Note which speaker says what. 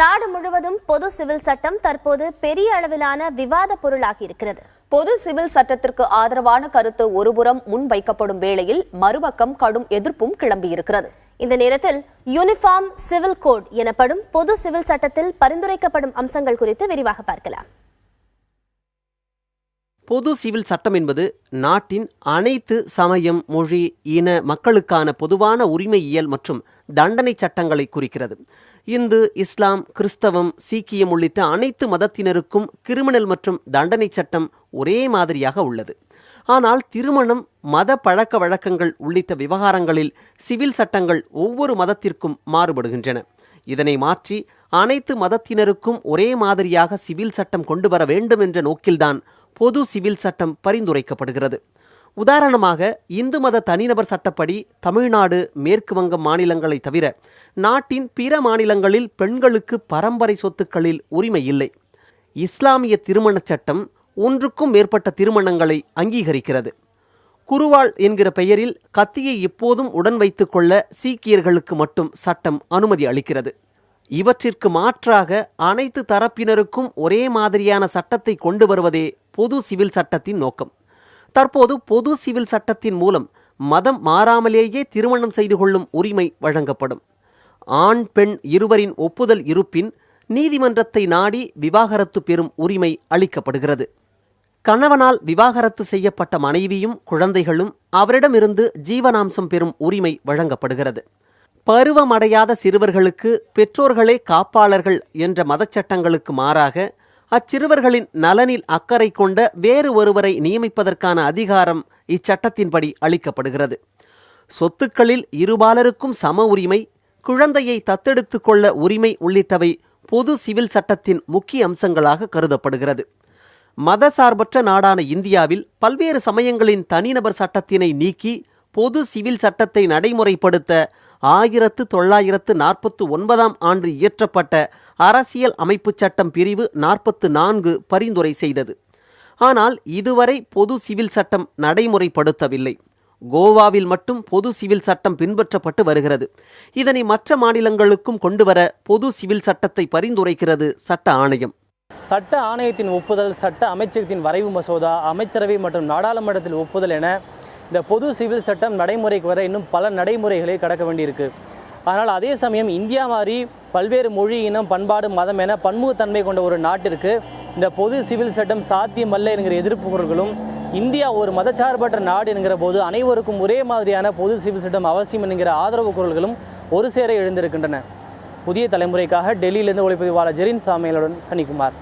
Speaker 1: நாடு முழுவதும் பொது சிவில் சட்டம் தற்போது பெரிய அளவிலான விவாத பொருளாகி இருக்கிறது.
Speaker 2: பொது சிவில் சட்டத்திற்கு ஆதரவான கருத்து ஒருபுறம் முன்வைக்கப்படும் வேளையில் மறுபக்கம் கடும் எதிர்ப்பும் கிளம்பியிருக்கிறது.
Speaker 1: இந்த நேரத்தில் யூனிஃபார்ம் சிவில் கோட் எனப்படும் பொது சிவில் சட்டத்தில் பரிந்துரைக்கப்படும் அம்சங்கள் குறித்து விரிவாக பார்க்கலாம்.
Speaker 3: பொது சிவில் சட்டம் என்பது நாட்டின் அனைத்து சமயம் மொழி இன மக்களுக்கான பொதுவான உரிமையியல் மற்றும் தண்டனை சட்டங்களை குறிக்கிறது. இந்து இஸ்லாம் கிறிஸ்தவம் சீக்கியம் உள்ளிட்ட அனைத்து மதத்தினருக்கும் கிரிமினல் மற்றும் தண்டனை சட்டம் ஒரே மாதிரியாக உள்ளது. ஆனால் திருமணம் மத பழக்க வழக்கங்கள் உள்ளிட்ட விவகாரங்களில் சிவில் சட்டங்கள் ஒவ்வொரு மதத்திற்கும் மாறுபடுகின்றன. இதனை மாற்றி அனைத்து மதத்தினருக்கும் ஒரே மாதிரியாக சிவில் சட்டம் கொண்டு வர வேண்டும் என்ற நோக்கில்தான் பொது சிவில் சட்டம் பரிந்துரைக்கப்படுகிறது. உதாரணமாக இந்து மத தனிநபர் சட்டப்படி தமிழ்நாடு மேற்கு வங்க மாநிலங்களை தவிர நாட்டின் பிற மாநிலங்களில் பெண்களுக்கு பரம்பரை சொத்துக்களில் உரிமை இல்லை. இஸ்லாமிய திருமணச் சட்டம் ஒன்றுக்கும் மேற்பட்ட திருமணங்களை அங்கீகரிக்கிறது. குருவாள் என்கிற பெயரில் கத்தியை எப்போதும் உடன் வைத்துக் கொள்ள சீக்கியர்களுக்கு மட்டும் சட்டம் அனுமதி அளிக்கிறது. இவற்றிற்கு மாற்றாக அனைத்து தரப்பினருக்கும் ஒரே மாதிரியான சட்டத்தை கொண்டு வருவதே பொது சிவில் சட்டத்தின் நோக்கம். தற்போது பொது சிவில் சட்டத்தின் மூலம் மதம் மாறாமலேயே திருமணம் செய்து கொள்ளும் உரிமை வழங்கப்படும். ஆண் பெண் இருவரின் ஒப்புதல் இருப்பின் நீதிமன்றத்தை நாடி விவாகரத்து பெறும் உரிமை அளிக்கப்படுகிறது. கணவனால் விவாகரத்து செய்யப்பட்ட மனைவியும் குழந்தைகளும் அவரிடமிருந்து ஜீவனாம்சம் பெறும் உரிமை வழங்கப்படுகிறது. பருவமடையாத சிறுவர்களுக்கு பெற்றோர்களே காப்பாளர்கள் என்ற மதச்சட்டங்களுக்கு மாறாக அச்சிறுவர்களின் நலனில் அக்கறை கொண்ட வேறு ஒருவரை நியமிப்பதற்கான அதிகாரம் இச்சட்டத்தின்படி அளிக்கப்படுகிறது. சொத்துக்களில் இருபாலருக்கும் சம உரிமை குழந்தையை தத்தெடுத்து கொள்ள உரிமை உள்ளிட்டவை பொது சிவில் சட்டத்தின் முக்கிய அம்சங்களாக கருதப்படுகிறது. மதசார்பற்ற நாடான இந்தியாவில் பல்வேறு சமயங்களின் தனிநபர் சட்டத்தினை நீக்கி பொது சிவில் சட்டத்தை நடைமுறைப்படுத்த ஆயிரத்து தொள்ளாயிரத்து நாற்பத்து ஒன்பதாம் ஆண்டு இயற்றப்பட்ட அரசியல் அமைப்புச் சட்டம் பிரிவு நாற்பத்து நான்கு பரிந்துரை செய்தது. ஆனால் இதுவரை பொது சிவில் சட்டம் நடைமுறைப்படுத்தவில்லை. கோவாவில் மட்டும் பொது சிவில் சட்டம் பின்பற்றப்பட்டு வருகிறது. இதனை மற்ற மாநிலங்களுக்கும் கொண்டுவர பொது சிவில் சட்டத்தை பரிந்துரைக்கிறது சட்ட ஆணையம்.
Speaker 4: சட்ட ஆணையத்தின் ஒப்புதல் சட்ட அமைச்சகத்தின் வரைவு மசோதா அமைச்சரவை மற்றும் நாடாளுமன்றத்தில் ஒப்புதல் என இந்த பொது சிவில் சட்டம் நடைமுறைக்கு வர இன்னும் பல நடைமுறைகளை கடக்க வேண்டியிருக்கு. ஆனால் அதே சமயம் இந்தியா மாதிரி பல்வேறு மொழி இனம் பண்பாடு மதம் என பன்முகத்தன்மை கொண்ட ஒரு நாட்டிற்கு இந்த பொது சிவில் சட்டம் சாத்தியமல்ல என்கிற எதிர்ப்பு குரல்களும் இந்தியா ஒரு மதச்சார்பற்ற நாடு என்கிற போது அனைவருக்கும் ஒரே மாதிரியான பொது சிவில் சட்டம் அவசியம் என்கிற ஆதரவு குரல்களும் ஒரு சேர எழுந்திருக்கின்றன. புதிய தலைமுறைக்காக டெல்லியிலிருந்து ஒளிப்பதிவாளர் ஜெரின் சாமியலுடன் கனிக்குமார்